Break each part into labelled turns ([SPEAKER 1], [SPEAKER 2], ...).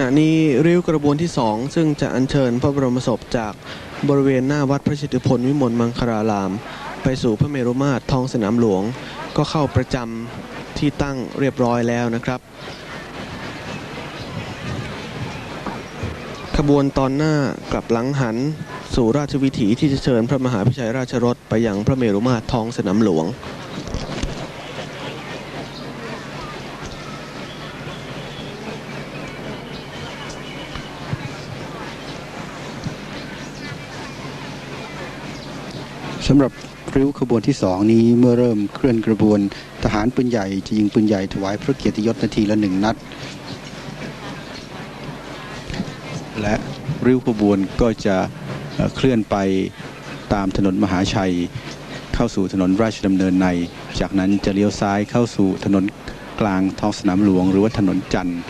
[SPEAKER 1] ณะนี้ริ้วกระบวนที่สองซึ่งจะอัญเชิญพระบรมศพจากบริเวณหน้าวัดพระชิตพลวิมลมังคลาราม ไปสู่พระเมรุมาตรท้องสนามหลวง ก็เข้าประจำที่ตั้งเรียบร้อยแล้วนะครับ ขบวนตอนหน้ากลับหลังหัน สู่ราชวิถีที่จะเชิญพระมหาพิชัยราชรถไปยังพระเมรุมาตรท้องสนามหลวง
[SPEAKER 2] สำหรับริ้วขบวนที่สองนี้เมื่อเริ่มเคลื่อนกระบวนทหารปืนใหญ่จะยิงปืนใหญ่ถวายพระเกียรติยศนาทีละหนึ่งนัด และริ้วขบวนก็จะเคลื่อนไปตามถนนมหาชัย เข้าสู่ถนนราชดำเนินใน จากนั้นจะเลี้ยวซ้ายเข้าสู่ถนนกลางท้องสนามหลวง หรือว่าถนนจันทร์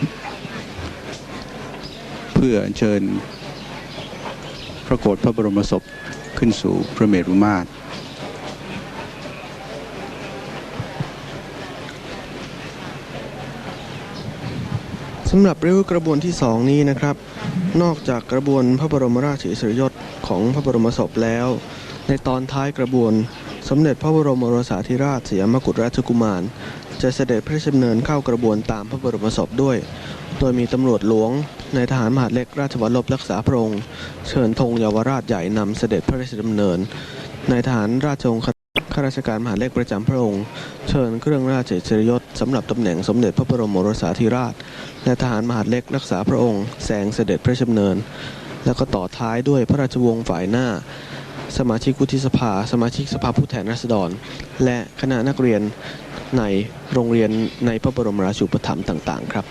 [SPEAKER 2] เพื่อเชิญพระโกรธพระบรมศพ ขึ้นสู่พระเมรุมาตร
[SPEAKER 1] สำหรับริ้วกระบวนที่สองนี้นะครับ นอกจากกระบวนพระบรมราชอิสริยศของพระบรมศพแล้ว ในตอนท้ายกระบวนสมเด็จพระบรมโอรสาธิราชสยามกุฎราชกุมาร จะเสด็จพระราชดำเนินเข้ากระบวนตามพระบรมศพด้วย โดยมีตำรวจหลวงในทหารมหาดเล็กราชวัลลบรักษาพระองค์เชิญธงเยาวราชใหญ่นำเสด็จพระราชดำเนินในทหารราชองคข้าราชการมหาดเล็กประจำพระองค์ เชิญเครื่องราชอิสริยศสำหรับตำแหน่งสมเด็จพระบรมโอรสาธิราชและทหารมหาดเล็กรักษาพระองค์แสงเสด็จพระราชดำเนิน แล้วก็ต่อท้ายด้วยพระราชวงศ์ฝ่ายหน้า สมาชิกวุฒิสภา สมาชิกสภาผู้แทนราษฎร และคณะนักเรียนในโรงเรียนในพระบรมราชูปถัมภ์ต่าง ๆ ครับ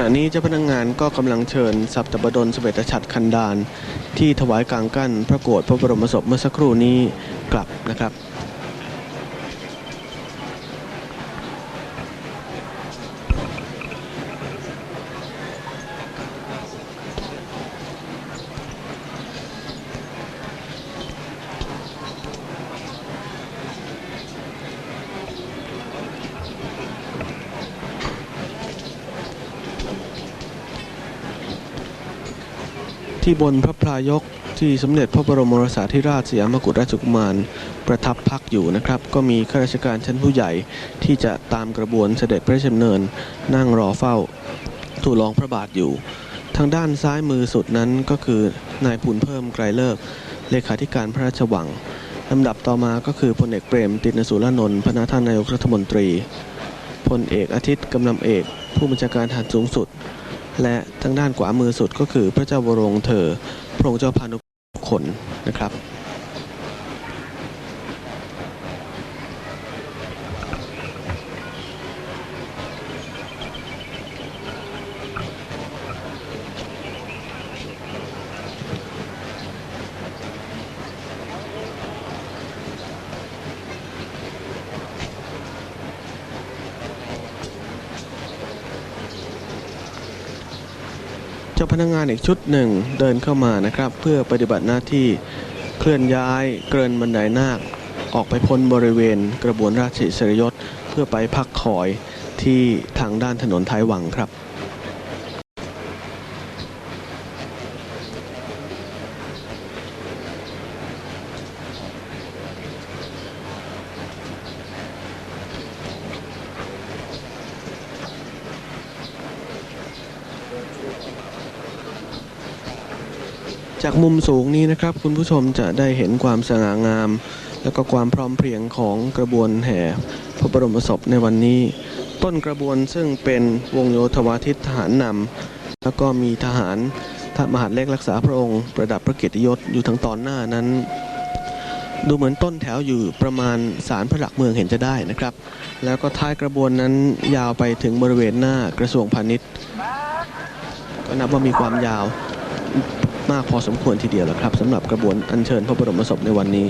[SPEAKER 1] ณะนี้เจ้าพนักงานก็กำลังเชิญสัปตบดลสเวตฉัตรคันดานที่ถวายกลางกั้นพระโกรธพระบรมศพเมื่อสักครู่นี้กลับนะครับ ที่บนพระพลายกที่สมเด็จพระบรมโอรสาธิราชสยามกุฎราชกุมารประทับพักอยู่นะครับ ก็มีข้าราชการชั้นผู้ใหญ่ที่จะตามกระบวนเสด็จพระราชดำเนิน นั่งรอเฝ้าทูลรองพระบาทอยู่ ทางด้านซ้ายมือสุดนั้นก็คือนายพูนเพิ่มไกรเลิกเลขาธิการพระราชวังลำดับต่อมาก็คือพลเอกเปรมตินสุรนนท์พระนาท่านนายกรัฐมนตรีพลเอกอาทิตย์กำลังเอก ผู้บัญชาการทหารสูงสุด และทางด้านขวามือสุดก็คือพระเจ้าวรวงเธอ พระองค์เจ้าพานุขนนะครับ พนักงานอีกชุดหนึ่งเดินเข้ามานะครับ เพื่อปฏิบัติหน้าที่เคลื่อนย้ายเกินบันไดนาค ออกไปพ้นบริเวณกระบวนราชอิสริยศ เพื่อไปพักคอยที่ทางด้านถนนท้ายวังครับ จากมุมสูงนี้นะครับ คุณผู้ชมจะได้เห็นความสง่างาม และก็ความพร้อมเพรียงของกระบวนแห่พระบรมศพในวันนี้ ต้นกระบวนซึ่งเป็นวงโยธวาทิตทหารนำแล้วก็มีทหารทหารมหาเล็กรักษาพระองค์ ประดับพระเกียรติยศอยู่ทางตอนหน้านั้น ดูเหมือนต้นแถวอยู่ประมาณศาลพระหลักเมืองเห็นจะได้นะครับ แล้วก็ท้ายกระบวนนั้นยาวไปถึงบริเวณหน้ากระทรวงพาณิชย์ ก็นับว่ามีความยาว มากพอสมควรทีเดียวแหละครับสำหรับกระบวนอัญเชิญพระบรมศพในวันนี้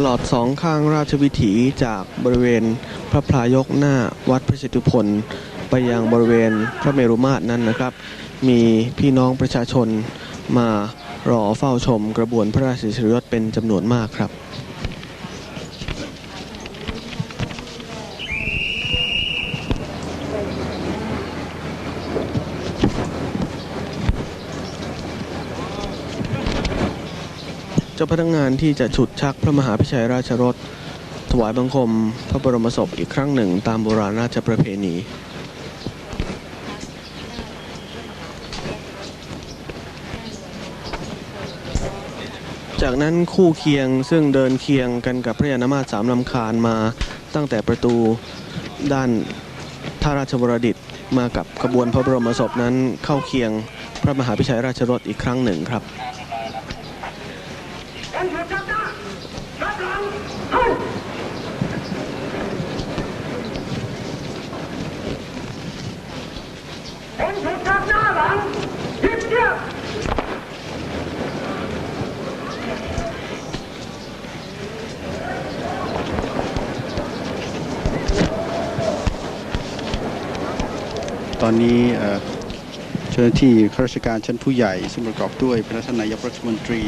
[SPEAKER 1] ตลอดสองข้างราชวิถีจากบริเวณพระพลายกหน้าวัดพระสิทธิพล ไปยังบริเวณพระเมรุมาตรนั้นนะครับ มีพี่น้องประชาชนมารอเฝ้าชมกระบวนพระราชสิริยศเป็นจำนวนมากครับ เจ้าพนักงานที่จะฉุดชักพระมหาพิชัยราชรถถวายบังคมพระบรมศพอีกครั้งหนึ่งตามโบราณราชประเพณีจากนั้นคู่เคียงซึ่งเดินเคียงกันกับพระยานมาสสามลำคาญมาตั้งแต่ประตูด้านท่าราชวรดิตมากับขบวนพระบรมศพนั้นเข้าเคียงพระมหาพิชัยราชรถอีกครั้งหนึ่งครับ
[SPEAKER 2] อนนี้เจ้าหน้าที่ข้าราชการชั้นผู้ใหญ่ซึ่งประกอบด้วยพระท่านนายกรัฐมนตรี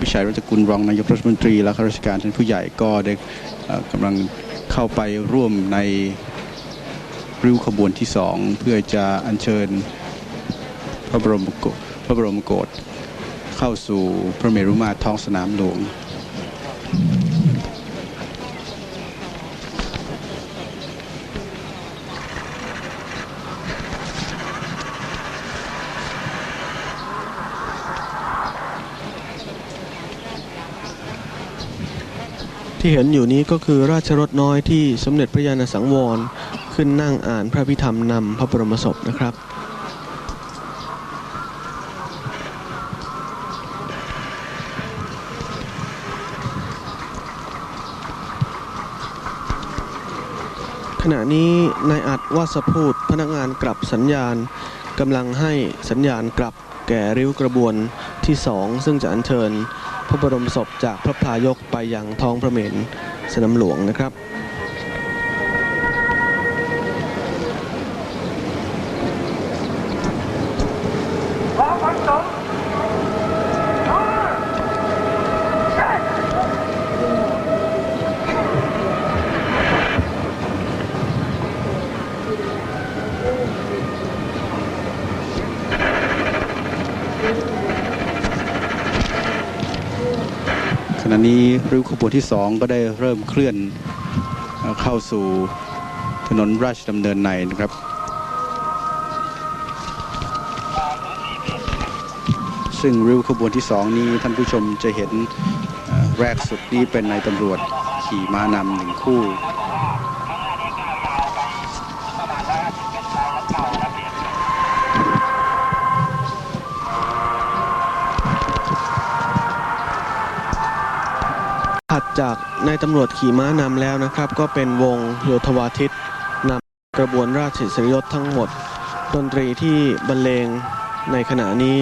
[SPEAKER 2] พิชัยรัชกุลรองนายกรัฐมนตรี และข้าราชการชั้นผู้ใหญ่ก็ได้กำลังเข้าไปร่วมในริ้วขบวนที่สองเพื่อจะอัญเชิญพระบรมโกศพระบรมโกศเข้าสู่พระเมรุมาตรท้องสนามหลวง
[SPEAKER 1] ที่เห็นอยู่นี้ก็คือราชรถน้อยที่สมเด็จพระยาณสังวร ขึ้นนั่งอ่านพระพิธรรมนำพระบรมศพนะครับขณะนี้นายอัดวาสพูดพนักงานกลับสัญญาณกำลังให้สัญญาณกลับแก่ริ้วกระบวนที่สองซึ่งจะอัญเชิญ ระบรมศพจากพระพลายกไปยังท้องพระเมรุสนามหลวงนะครับ
[SPEAKER 2] ริ้วขบวนที่สองก็ได้เริ่มเคลื่อนเข้าสู่ถนนราชดำเนินในนะครับ ซึ่งริ้วขบวนที่สองนี้ท่านผู้ชมจะเห็นแรกสุดนี้เป็นนายตำรวจขี่ม้านำหนึ่งคู่
[SPEAKER 1] จากนายตำรวจขี่ม้านำแล้วนะครับ ก็เป็นวงโยธวาทิตนำกระบวนราชอิสริยศทั้งหมด ดนตรีที่บรรเลงในขณะนี้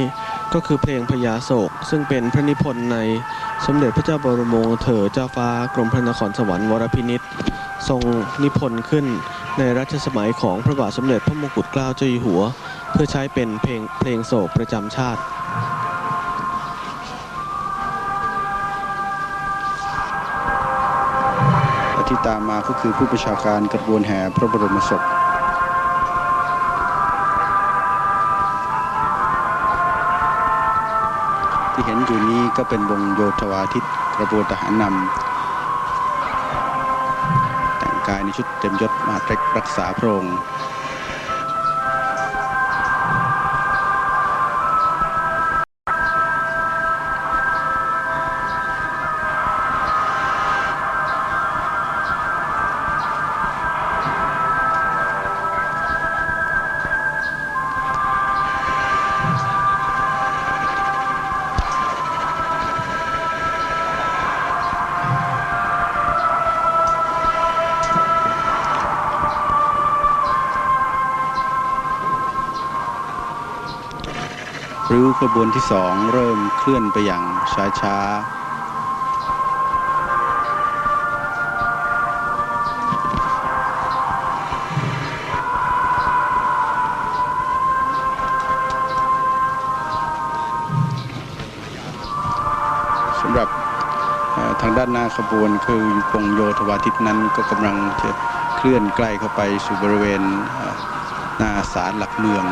[SPEAKER 1] ก็คือเพลงพญาโศก ซึ่งเป็นพระนิพนธ์ในสมเด็จพระเจ้าบรมวงศ์เถอเจ้าฟ้ากรมพระนครสวรรค์วรพินิษฐ์ทรงนิพนธ์ขึ้นในรัชสมัยของพระบาทสมเด็จพระมงกุฎเกล้าเจ้าอยู่หัว เพื่อใช้เป็นเพลงเพลงโศกประจำชาติ
[SPEAKER 2] ที่ตามมาก็คือผู้ประชาการกระบวนแห่พระบรมศพที่เห็นอยู่นี้ก็เป็นวงโยธวาทิตกระบวนทหารนำแต่งกายในชุดเต็มยศมาเล็กรักษาพระองค์ ขบวนที่สองเริ่มเคลื่อนไปอย่างช้าๆสำหรับทางด้านหน้าขบวนคือวงโยธวาทิตนั้นก็กำลังจะเคลื่อนใกล้เข้าไปสู่บริเวณหน้าศาลหลักเมือง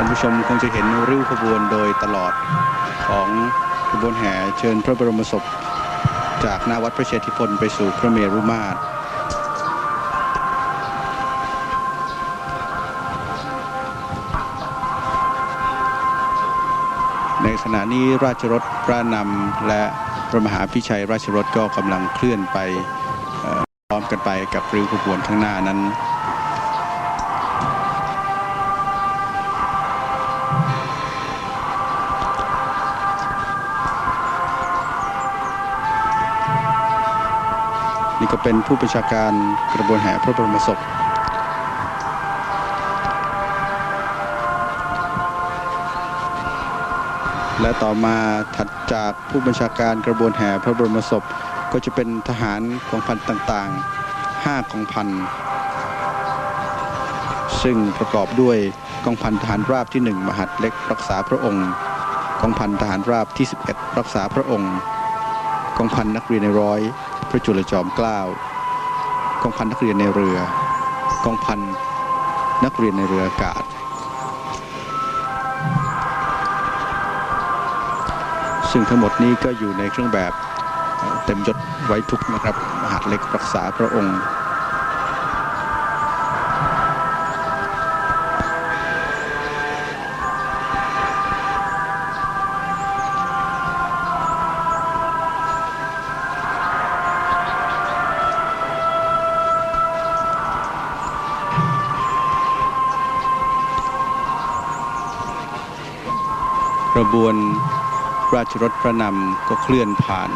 [SPEAKER 2] ท่านผู้ชมคงจะเห็นริ้วขบวนโดยตลอดของขบวนแห่เชิญพระบรมศพ จากหน้าวัดพระเชตุพนไปสู่พระเมรุมาตรในขณะนี้ราชรถพระนำและพระมหาพิชัยราชรถก็กำลังเคลื่อนไปพร้อมกันไปกับริ้วขบวนข้างหน้านั้น เป็นผู้ประชาการกระบวนแห่พระบรมศพและต่อมาถัดจากผู้บัญชาการกระบวนแห่พระบรมศพก็จะเป็นทหารกองพันต่างๆ 5กองพัน ซึ่งประกอบด้วยกองพันทหารราบที่ 1 มหัดเล็กรักษาพระองค์ กองพันทหารราบที่ 11 รักษาพระองค์ กองพันนักเรียนในร้อย พระจุลจอมเกล้ากองพันนักเรียนในเรือกองพันนักเรียนในเรืออากาศ ซึ่งทั้งหมดนี้ก็อยู่ในเครื่องแบบเต็มยศไว้ทุกข์นะครับมหาเล็กรักษาพระองค์ ระบวนราชรถพระนำก็เคลื่อนผ่าน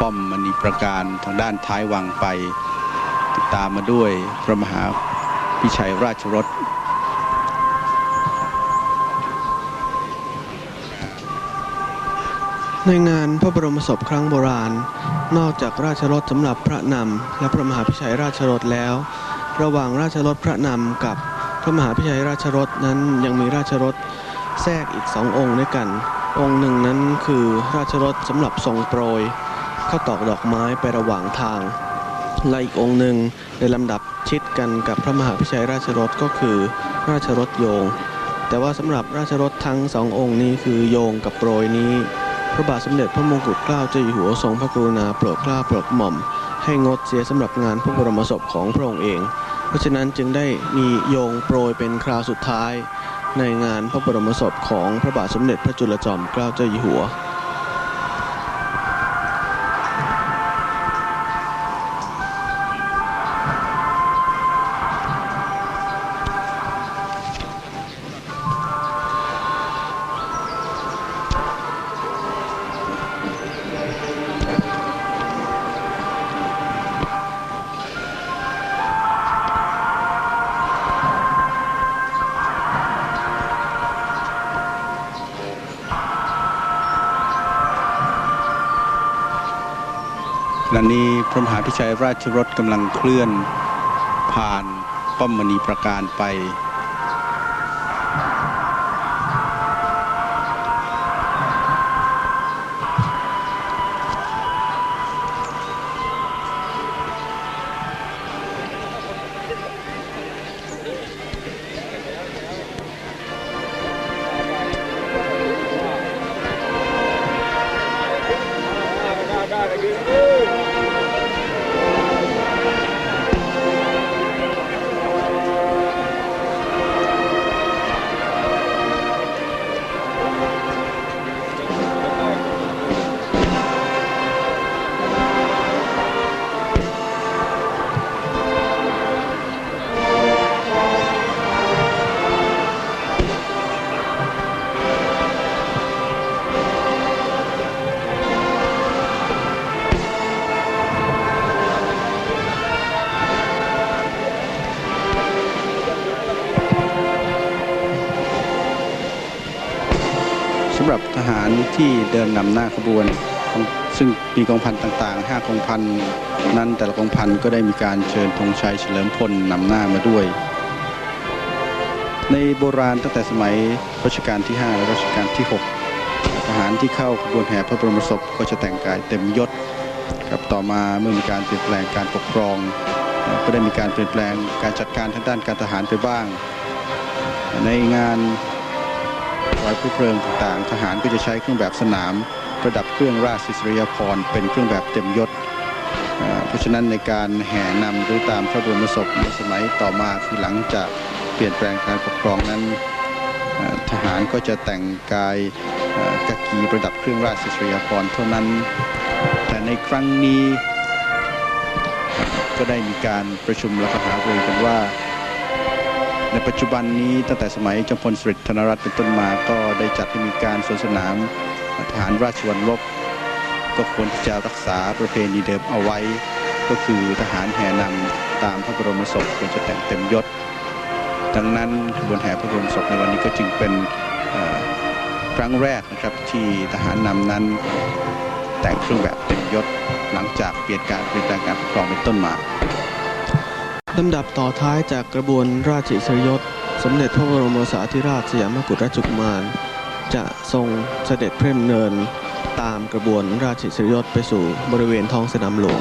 [SPEAKER 2] ป้อมมณีประการทางด้านท้ายวังไป ติดตามมาด้วยพระมหาพิชัยราชรถ
[SPEAKER 1] ในงานพระบรมศพครั้งโบราณ นอกจากราชรถสำหรับพระนำและพระมหาพิชัยราชรถแล้ว ระหว่างราชรถพระนำกับพระมหาพิชัยราชรถนั้นยังมีราชรถ แทรกอีกสององค์ด้วยกัน องค์หนึ่งนั้นคือราชรถสำหรับทรงโปรยเข้าตอกดอกไม้ไประหว่างทาง และอีกองค์หนึ่งในลำดับชิดกันกับพระมหาพิชัยราชรถก็คือราชรถโยง แต่ว่าสำหรับราชรถทั้งสององค์นี้คือโยงกับโปรยนี้ พระบาทสมเด็จพระมงกุฎเกล้าเจ้าอยู่หัวทรงพระกรุณาโปรดเกล้าโปรดหม่อม ให้งดเสียสำหรับงานพระบรมศพของพระองค์เอง เพราะฉะนั้นจึงได้มีโยงโปรยเป็นคราวสุดท้าย ในงานพระบรมศพของพระบาทสมเด็จพระจุลจอมเกล้าเจ้าอยู่หัว
[SPEAKER 2] ณะนี้พระมหาพิชัยราชรถกำลังเคลื่อนผ่านป้อมมณีประการไป เดินนำหน้าขบวน ซึ่งมีกองพันต่างๆ5กองพันนั้นแต่ละกองพันก็ได้มีการเชิญธงชัยเฉลิมพลนำหน้ามาด้วย ในโบราณตั้งแต่สมัยรัชกาลที่ 5 และรัชกาลที่ 6 ทหารที่เข้าขบวนแห่พระบรมศพก็จะแต่งกายเต็มยศครับต่อมาเมื่อมีการเปลี่ยนแปลงการปกครอง ก็ได้มีการเปลี่ยนแปลงการจัดการทางด้านการทหารไปบ้าง ในงาน ถวายพระเพลิงต่างๆ ทหารก็จะใช้เครื่องแบบสนาม ประดับเครื่องราชอิริยาภรณ์เป็นเครื่องแบบเต็มยศเพราะฉะนั้นในการแห่นำหรือตามพระบรมศพในสมัยต่อมาคือหลังจากเปลี่ยนแปลงการปกครองนั้น ทหารก็จะแต่งกายเอ่อกกีประดับเครื่องราชอิริยาภรณ์เท่านั้น แต่ในครั้งนี้ก็ได้มีการประชุมและหารือกันว่า ในปัจจุบันนี้ตั้งแต่สมัยจอมพลสฤษดิ์ธนรัตน์เป็นต้นมาก็ได้จัดให้มีการสวนสนามทหารราชวัลลบ ก็ควรที่จะรักษาประเพณีเดิมเอาไว้ ก็คือทหารแห่นำตามพระบรมศพควรจะแต่งเต็มยศดังนั้นขบวนแห่พระบรมศพในวันนี้ก็จึงเป็นครั้งแรกนะครับที่ทหารนำนั้นแต่งเครื่องแบบเต็มยศหลังจากเปลี่ยนการเปลี่ยนแปลงการปกครองเป็นต้นมา
[SPEAKER 1] ลำดับต่อท้ายจากกระบวนราชอิสริยศ สมเด็จพระบรมสาธิราชสยามกุฎราชกุมาร จะทรงเสด็จเพร่มเนิน ตามกระบวนราชอิสริยศไปสู่บริเวณท้องสนามหลวง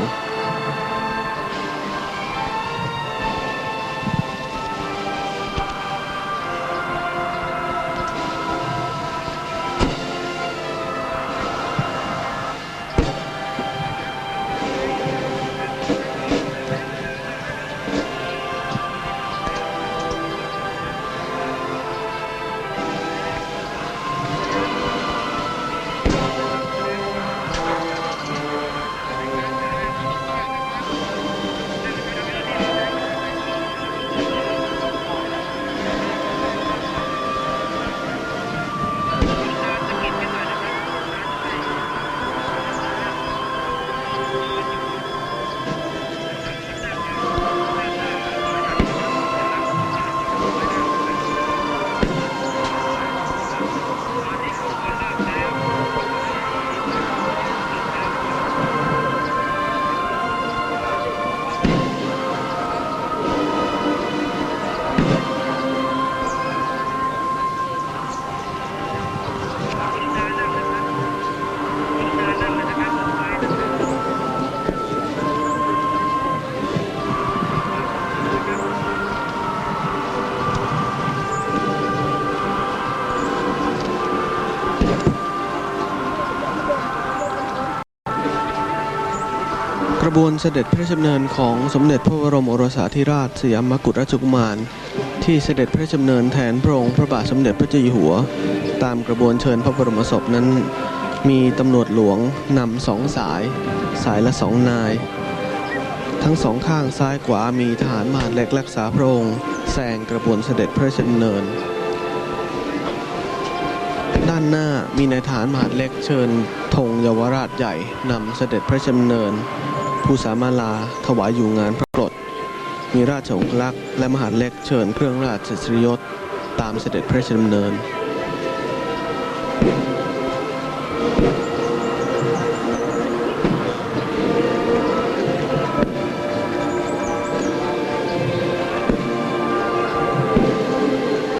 [SPEAKER 1] บวนเสด็จพระราชดำเนินของสมเด็จพระบรมโอรสาธิราชสยามกุฎราชกุมาร ที่เสด็จพระราชดำเนินแทนพระองค์พระบาทสมเด็จพระเจ้าอยู่หัว ตามกระบวนเชิญพระบรมศพนั้น มีตำรวจหลวงนำสองสาย สายละสองนาย ทั้งสองข้างซ้ายขวามีทหารมหาเล็กรักษาพระองค์แซงกระบวนเสด็จพระราชดำเนิน ด้านหน้ามีนายทหารมหาเล็กเชิญธงเยาวราชใหญ่นำเสด็จพระชดำเนิน ผู้สามาลาถวายอยู่งานพระกรดมีราชองคลักษ์และมหาเล็กเชิญเครื่องราชสิริยศตามเสด็จพระราชดำเนิน